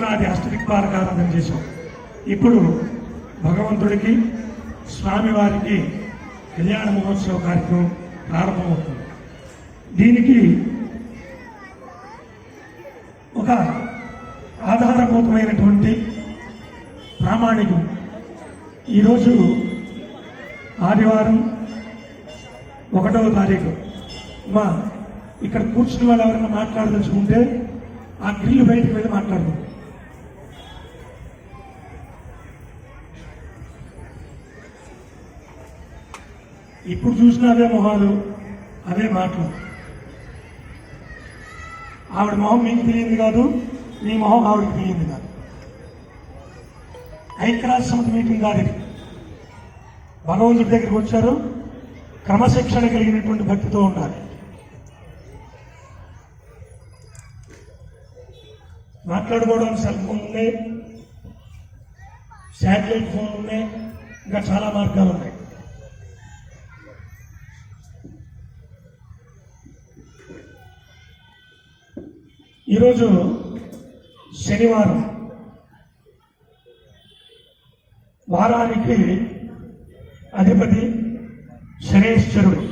పొద్దున అది చేశాం. ఇప్పుడు భగవంతుడికి స్వామివారికి కళ్యాణ మహోత్సవ కార్యక్రమం ప్రారంభమవుతుంది. దీనికి ఒక ఆధారభూతమైనటువంటి ప్రామాణికం. ఈరోజు ఆదివారం ఒకటవ తారీఖు. మా ఇక్కడ కూర్చుని వాళ్ళు ఎవరైనా మాట్లాడదలుచుకుంటే ఆ గ్రిల్ బయటకు వెళ్ళి మాట్లాడదాం ఇప్పుడు చూసిన అదే మొహాలు అదే మాటలు. ఆవిడ మొహం మీకు తెలియదు కాదు మీ మొహం ఆవిడకి తెలియదు కాదు. ఐక్యరాజ్య సమితి మీటింగ్ కాదు భగవంతుడి దగ్గరికి వచ్చారు క్రమశిక్షణ కలిగినటువంటి భక్తితో ఉండాలి. మాట్లాడుకోవడానికి సెల్ ఫోన్ ఉన్నాయి శాటిలైట్ ఫోన్ ఉన్నాయి ఇంకా చాలా మార్గాలు ఉన్నాయి. ఈరోజు శనివారం. వారానికి అధిపతి శనేశ్వరుడు.